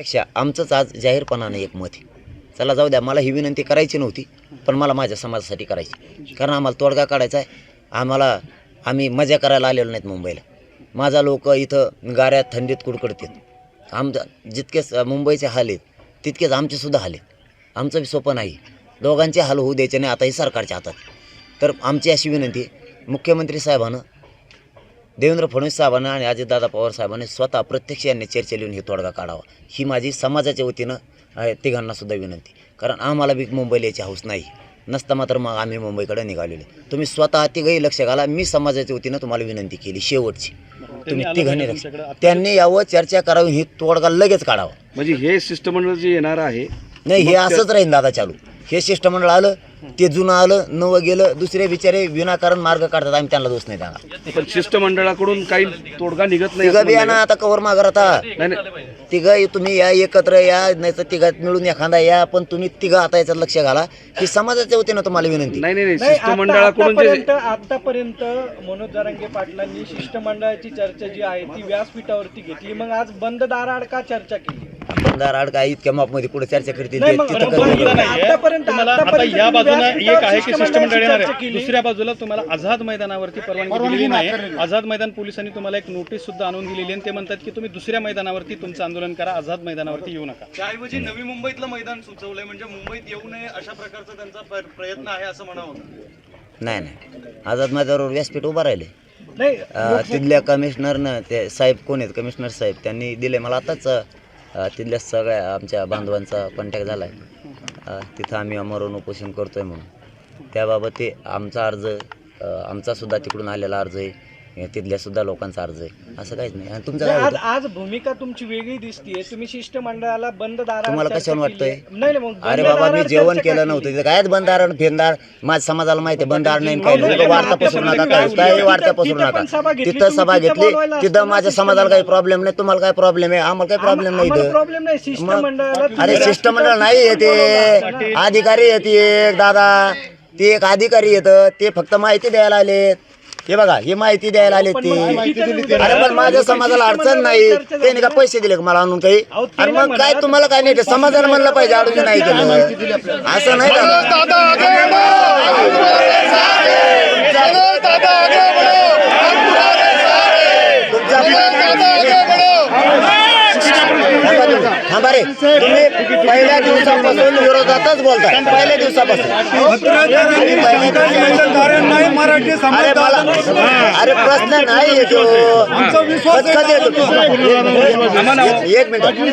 पेक्षा आमचंच आज जाहीरपणानं एक मत आहे. चला जाऊ द्या मला ही विनंती करायची नव्हती पण मला माझ्या समाजासाठी करायची. कारण आम्हाला तोडगा काढायचा आहे. आम्हाला आम्ही मजा करायला आलेलो नाहीत मुंबईला. माझा लोक इथं गाऱ्यात थंडीत कुडकडतात. आमचं जितकेच मुंबईचे हाल आहेत तितकेच आमचेसुद्धा हाल आहेत. आमचं बी सोपं नाही. दोघांचे हाल होऊ द्यायचे नाही आता हे सरकारच्या हातात. तर आमची अशी विनंती मुख्यमंत्री साहेबानं देवेंद्र फडणवीस साहेबांना आणि अजितदादा पवार साहेबांनी स्वतः प्रत्यक्ष यांनी चर्चा लिहून हे तोडगा काढावा. ही माझी समाजाच्या वतीनं आहे, तिघांना सुद्धा विनंती. कारण आम्हाला बी मुंबईला यायची हौस नाही. नसता मात्र मग आम्ही मुंबईकडे निघालेलो. तुम्ही स्वतः तिघही लक्ष घाला. मी समाजाच्या वतीनं तुम्हाला विनंती केली शेवटची. तुम्ही तिघांनी लक्ष. त्यांनी यावं चर्चा करावी ही तोडगा लगेच काढावा. म्हणजे हे शिष्टमंडळ जे येणार आहे नाही हे असंच राहील दादा चालू. हे शिष्टमंडळ आलं ते जुनं आलं नवं गेलं दुसरे बिचारे विनाकारण मार्ग काढतात आम्ही त्यांना दोष नाही देणार. पण शिष्टमंडळाकडून काही तोडगा निघत नाही तिघं असं बी या म्हणणं ना आता कवर मागर आता आहे. नाही नाही. तिघं तुम्ही या एकत्र या नाही तर तिघात मिळून एखादा या पण तुम्ही तिघं आता याच्यात लक्ष घाला. ही समाजाच्या वतीनं तुम्हाला विनंती. नाही नाही नाही, नाही, आता- शिष्टमंडळाकडून जे आतापर्यंत आतापर्यंत मनोज जरांगे पाटलांनी शिष्टमंडळाची चर्चा जी आहे ती व्यासपीठावरती घेतली. मग आज बंद दाराआड का चर्चा केली? आमदार आड काय इतक्या मापमध्ये पुढे चर्चा करतील नाही ते मग तिथं बरोबर करतील. मुद्दा नाहीये. आतापर्यंत- तुम्हाला आता आतापर्यंत या तुम्ही बाजूला व्यासपीठावर एक आहे की येणार चर्चा आहे. केली. दुसऱ्या बाजूला तुम्हाला आझाद मैदानावरती परवानगी दिलेली नाही. आझाद मैदान पोलिसांनी तुम्हाला एक नोटीस सुद्धा आणून दिलेली आणि ते म्हणतात की तुम्ही दुसऱ्या मैदानावरती तुमचं आंदोलन करा आझाद मैदानावरती येऊ नका. त्याऐवजी नवी मुंबईतलं मैदान सुचवलंय म्हणजे मुंबईत येऊ नये अशा प्रकारचा त्यांचा प्र- प्रयत्न आहे असं म्हणावं. नाही नाही. आझाद मैदानावर व्यासपीठ उभं राहिले नाही अं, तिथल्या कमिशनरनं ते साहेब कोण आहेत? कमिशनर साहेब त्यांनी दिले मला आताच अं, तिथल्या सगळ्या आमच्या बांधवांचा कॉन्टॅक्ट झाला आहे तिथं आम्ही अमरून उपोषण करतो आहे म्हणून. त्याबाबत ते आमचा अर्ज आमचासुद्धा तिकडून आलेला अर्ज आहे. तिथल्या सुद्धा लोकांचा अर्ज आहे. असं काहीच नाही. आणि तुमचं काय आज होतं. आज भूमिका तुमची वेगळी दिसतीये. तुम्ही शिष्टमंडळाला बंद दाराआड तुम्हाला चर्चा कशावर केली आहे. वाटतंय? नाही नाही, मग अरे बाबा मी जेवण चर्चा केलं नव्हतं. केली? तिथं काय बंदारण फेंदार माझ्या समाजाला माहिती आहे बंदार नाही नाही. नाही, वार्ता पसरू नका. काय काही तिथं- वार्ता पसरू तिथं पण नका. सभा घेतली, तिथं सभा तिथं घेतली. बोलवायला तिथं माझ्या समाजाला काही. प्रॉब्लेम नाही. तुम्हाला काय प्रॉब्लेम आहे? आम्हाला काही प्रॉब्लेम नाही आम्हाला इथं. प्रॉब्लेम नाही. शिष्टमंडळाला मग- अरे तुम्ही शिष्टमंडळ नाही येते. अधिकारी येते एक दादा. ते एक अधिकारी येतं. ते फक्त माहिती द्यायला आलेत. हे बघा हे माहिती द्यायला आलेत पण ते. अरे पण माझ्या समाजाला अडचण नाही. त्यांनी का पैसे दिले का मला आणून काही अरे नाही मग काय. तुम्हाला काय नाही ते समाजाला म्हणलं पाहिजे अडचण नाही केलं असं नाही दादा थांबा रे तुम्ही पहिल्या दिवसापासून विरोधातच बोलताय. पहिल्या दिवसापासून. अरे मला अरे प्रश्न नाही येतो कधी येतो एक- एक मिनिट. मी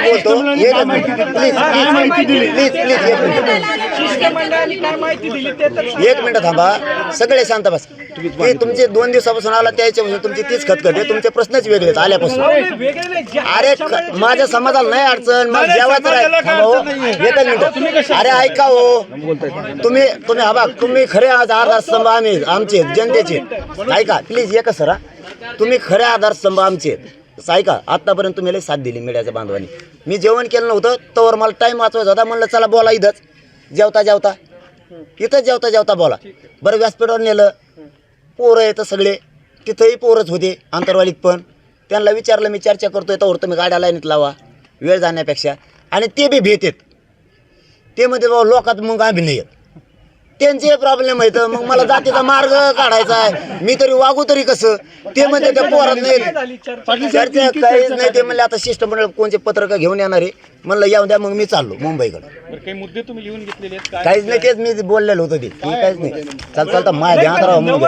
बोलतो. एक मिनिट. प्लीज प्लीज प्लीज एक मिनिट. शिष्टमंडळाने काय माहिती दिली ते तर एक मिनिट थांबा. सगळे शांत बस. तुमचे दोन दिवसापासून आला त्याच्यापासून तुमची तीच खतखत आहे तुमचे प्रश्नच वेगळे आहेत आल्यापासून अरे माझ्या समाजाला नाही अडचण मग जेवायचं राहील थांबा हो. एकच मिनिट अरे ऐका हो. तुम्ही तुम्ही हा बघ तुम्ही खरे आज आधारस्तंभ आम्ही आमचे जनतेचे. ऐका प्लीज एकच सरा तुम्ही खरे आधारस्तंभ आमचे. आहेत. ऐका आतापर्यंत तुम्ही लई साथ दिली मीडियाच्या बांधवांनी. मी जेवण केलं नव्हतं तोवर मला टाईम वाचवायचा होता म्हणलं चला बोला इथंच. जेवता जेवता. इथंच जेवता जेवता बोला. बरं व्यासपीठावर नेलं. पोरं येतं सगळे. तिथंही पोरच होते आंतरवालीत पण. त्यांना विचारलं मी चर्चा करतोय तर तुम्ही गाड्या लाईनीत लावा. वेळ जाण्यापेक्षा. आणि ते बी आहेत ते म्हणते बाबा लोकात मग आम्ही नाही येत. त्यांचे प्रॉब्लेम आहेत. मग मला जातीचा मार्ग काढायचा आहे. मी तरी वागू तरी कसं? ते म्हणते त्या पोरात नाही चर्चा काहीच नाही. ते म्हणले आता शिष्टमंडळ कोणचे पत्रक घेऊन येणार आहे? म्हणलं येऊ द्या मग मी चाललो मुंबईकडे. काही मुद्दे तुम्ही लिहून घेतलेले आहेत? काय काहीच नाही तेच मी बोललेलो होतो ते. काहीच नाही. चाल चालता माझ्या ध्यानात राहा म्हणून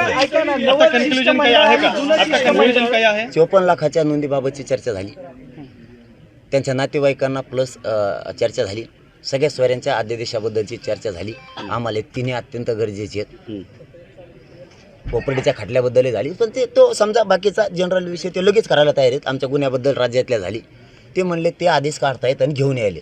चोपन्न लाखाच्या नोंदीबाबतची चर्चा झाली. त्यांच्या नातेवाईकांना प्लस चर्चा झाली. सगळ्या स्वऱ्यांच्या आद्यदेशाबद्दलची चर्चा झाली. आम्हाला तिन्ही अत्यंत गरजेचे आहेत. प्रॉपर्टीच्या खटल्याबद्दलही झाली. पण ते तो समजा बाकीचा जनरल विषय ते लगेच करायला तयार आहेत. आमच्या गुन्ह्याबद्दल राज्यातल्या झाली. ते म्हणले ते आदेश काढतायत आणि घेऊन यायले.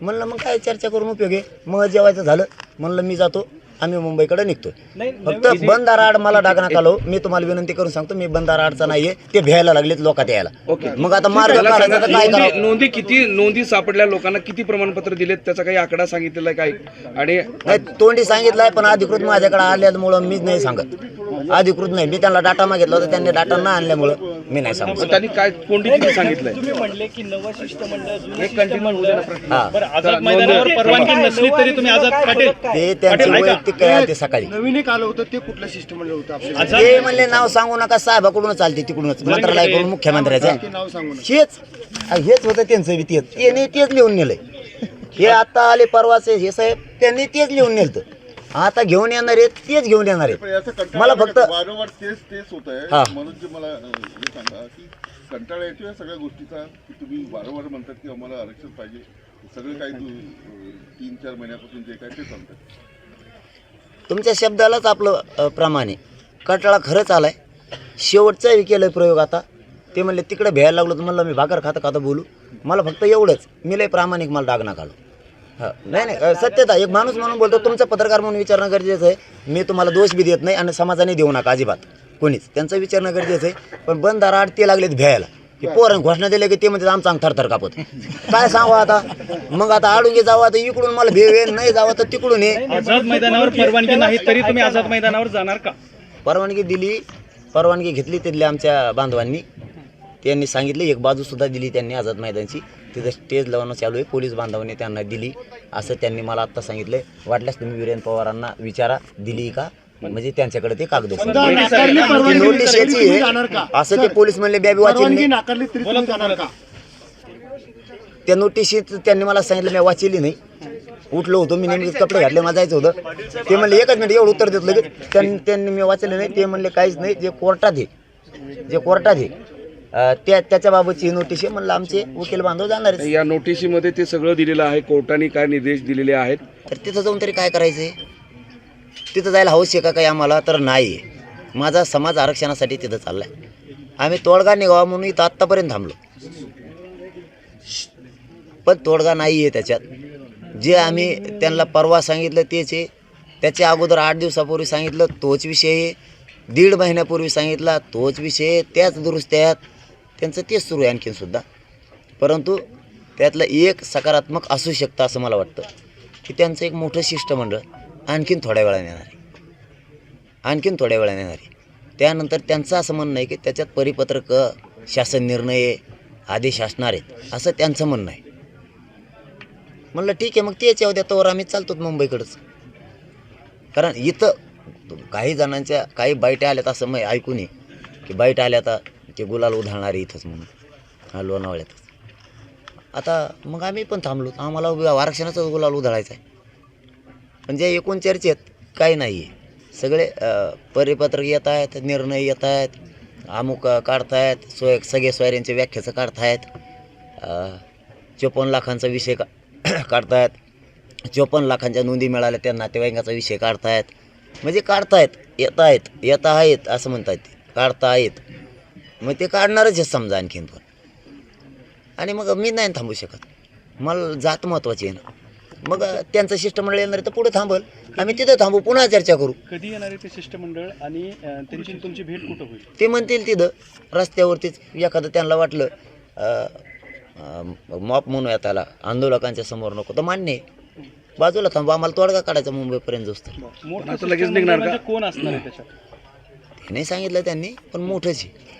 म्हणलं मग काय चर्चा करून उपयोग आहे? मग जेवायचं झालं. म्हणलं मी जातो. आम्ही मुंबईकडे निघतोय. नाही फक्त बंदार आड मला डागण्यात आलो मी तुम्हाला विनंती करून सांगतो मी बंदार आडचा नाहीये. ते भ्यायला लागलेत लोकात यायला. ओके. मग आता मार्ग काढायचा तर काय करावं? नोंदी किती नोंदी सापडल्या लोकांना किती प्रमाणपत्र दिलेत त्याचा काही आकडा सांगितलेला आहे काय? आणि नाही तोंडी सांगितलंय पण अधिकृत माझ्याकडे आल्यामुळं मीच नाही सांगत. अधिकृत नाही. मी त्यांना डाटा मागितला होता. त्यांनी डाटा न आणल्यामुळं मी नाही सांगू पण त्यांनी काय कोणती सांगितलंय? तुम्ही म्हणले की नवं शिष्टमंडळ जुनं एक कंटिन्यू होऊ दे ना शिष्टमंडळ प्रश्न. हा. बरं आझाद मैदानावर परवानगी नसली तरी तुम्ही आझाद पाटील. ते त्यांचे. वैयक्तिक काय आहे ते सकाळी. नवीन एक आलं होतं ते कुठलं शिष्टमंडळ होतं आझाद ते म्हणले नाव सांगू नका साहेबाकडूनच चालते तिकडूनच. मंत्रालयाकडून मुख्यमंत्र्याचं. ते नाव सांगू नका. हेच हेच होतं त्यांचं बी तेच. त्यांनी तेच लिहून नेलंय. हे आता आले परवाचे हे साहेब त्यांनी तेच लिहून नेलतं. आता घेऊन येणार आहेत तेच घेऊन येणार पण आहेत याचा कंटाळा मला फक्त? वारंवार तेच तेच होत हा. आहे म्हणून जे मला अं, हे सांगा की कंटाळा येतो या सगळ्या गोष्टीचा की तुम्ही वारंवार म्हणतात की आम्हाला आरक्षण पाहिजे. सगळं काही तू अं, तीन चार महिन्यापासून जे काय ते सांगतात. तुमच्या शब्दालाच आपलं अ, प्रमाण आहे. कटाळा खरंच आलाय. शेवटचा केलं प्रयोग आता. ते म्हणले तिकडे भ्यायला लागलो तर म्हणलं मी भाकर खाता खाता बोलू. मला फक्त एवढंच. मी लय प्रामाणिक मला डाग ना काढू नाही नाही सत्यता एक माणूस म्हणून बोलतो तुमचा पत्रकार म्हणून विचारणं गरजेचं आहे. मी तुम्हाला दोष बी देत नाही आणि समाजाने देऊ नका अजिबात. कोणीच. त्यांचं विचारणं गरजेचं आहे. पण बंद दाराआड ते लागलेत भ्यायला. की पोरण घोषणा दिल्या की ते म्हणजे आमचा अंग थरथर कापत. काय सांगू आता? मग आता आडून जावं तर इकडून मला भेव नाही जावं तर तिकडून ये. आझाद मैदानावर परवानगी नाही तरी तुम्ही आझाद मैदानावर जाणार का? परवानगी दिली परवानगी घेतली तिथल्या आमच्या बांधवांनी. त्यांनी सांगितलं एक बाजूसुद्धा दिली त्यांनी आझाद मैदानची. तिथं स्टेज लावणं चालू आहे. पोलीस बांधवांनी त्यांना दिली. असं त्यांनी मला आत्ता सांगितलं वाटल्यास तुम्ही वीरेन पवारांना विचारा दिली का? म्हणजे त्यांच्याकडे ते कागद नोटीस याची का आहे. असं ते पोलीस म्हणले बॅबी वाचली का? त्या नोटिशीत त्यांनी मला सांगितलं मी वाचली नाही. उठलो होतो मी नेमके कपडे घातले मला जायचं होतं. ते म्हणले एकच मिनिट एवढं उत्तर देत लगेच त्यांनी त्यांनी मी वाचले नाही. ते म्हणले काहीच नाही जे कोर्टात आहे जे कोर्टात आहे त्या त्याच्याबाबतची नोटीस आहे. म्हणलं आमचे वकील बांधव जाणार आहेत. या नोटिशीमध्ये ते सगळं दिलेलं आहे. कोर्टाने काय निर्देश दिलेले आहेत? तर तिथं जाऊन तरी काय करायचं आहे तिथं जायला हौस आहे का काही आम्हाला? तर नाही. आहे माझा समाज आरक्षणासाठी तिथं चालला आहे आम्ही तोडगा निघावा म्हणून इथं आत्तापर्यंत थांबलो. पण तोडगा नाही आहे त्याच्यात. जे आम्ही त्यांना परवा सांगितलं तेच आहे. त्याच्या अगोदर आठ दिवसापूर्वी सांगितलं तोच विषय आहे. दीड महिन्यापूर्वी सांगितला तोच विषय आहे. त्याच दुरुस्त्यात त्यांचं तेच सुरू आहे आणखीनसुद्धा परंतु त्यातलं एक सकारात्मक असू शकतं असं मला वाटतं की त्यांचं एक मोठं शिष्टमंडळ आणखीन थोड्या वेळाने येणार आहे. आणखीन थोड्या वेळाने येणार आहे. त्यानंतर त्यांचं असं म्हणणं आहे की त्याच्यात परिपत्रक शासन निर्णय आदेश असणार आहेत असं त्यांचं म्हणणं आहे. म्हणलं ठीक आहे मग तेच येऊ द्या तोवर आम्ही चालतो मुंबईकडंच. कारण इथं काही जणांच्या काही बाईट आल्यात असं मग ऐकून ये की बाईट आल्या आता ते गुलाल उधळणारे इथंच म्हणून. हा लोणावळ्यातच. आता मग आम्ही पण थांबलो. आम्हाला आरक्षणाचाच गुलाल उधळायचा आहे. पण जे एकूण चर्चेत काही नाही आहे सगळे परिपत्रक येत आहेत निर्णय येत आहेत अमुक काढतायत सोय सगळे सोयऱ्यांच्या व्याख्याचं काढतायत चोपन्न लाखांचा विषय का काढतायत चोपन्न लाखांच्या नोंदी मिळाल्या त्या नातेवाईकाचा विषय काढतायत. म्हणजे काढतायत येत आहेत येत आहेत असं म्हणतात ते. काढता आहेत मग ते काढणारच आहे समजा आणखीन पण. आणि मग मी नाही थांबू शकत. मला जात महत्त्वाची आहे ना. मग त्यांचं शिष्टमंडळ येणार तर पुढे थांबल. आम्ही तिथं थांबू पुन्हा चर्चा करू. कधी येणार आहे ते शिष्टमंडळ आणि अं, त्यांची तुमची भेट कुठं होईल? ते म्हणतील तिथं रस्त्यावरतीच. एखादं त्यांना वाटलं मॉप म्हणूया त्याला आंदोलकांच्या समोर नको तर मान्य आहे. बाजूला थांबू आम्हाला तोडगा काढायचा मुंबईपर्यंत जास्त मोठं आता लगेच शिष्टमंडळ निघणार का? म्हणजे कोण असणार आहे त्याच्यात? नाही सांगितलं त्यांनी पण मोठंच आहे.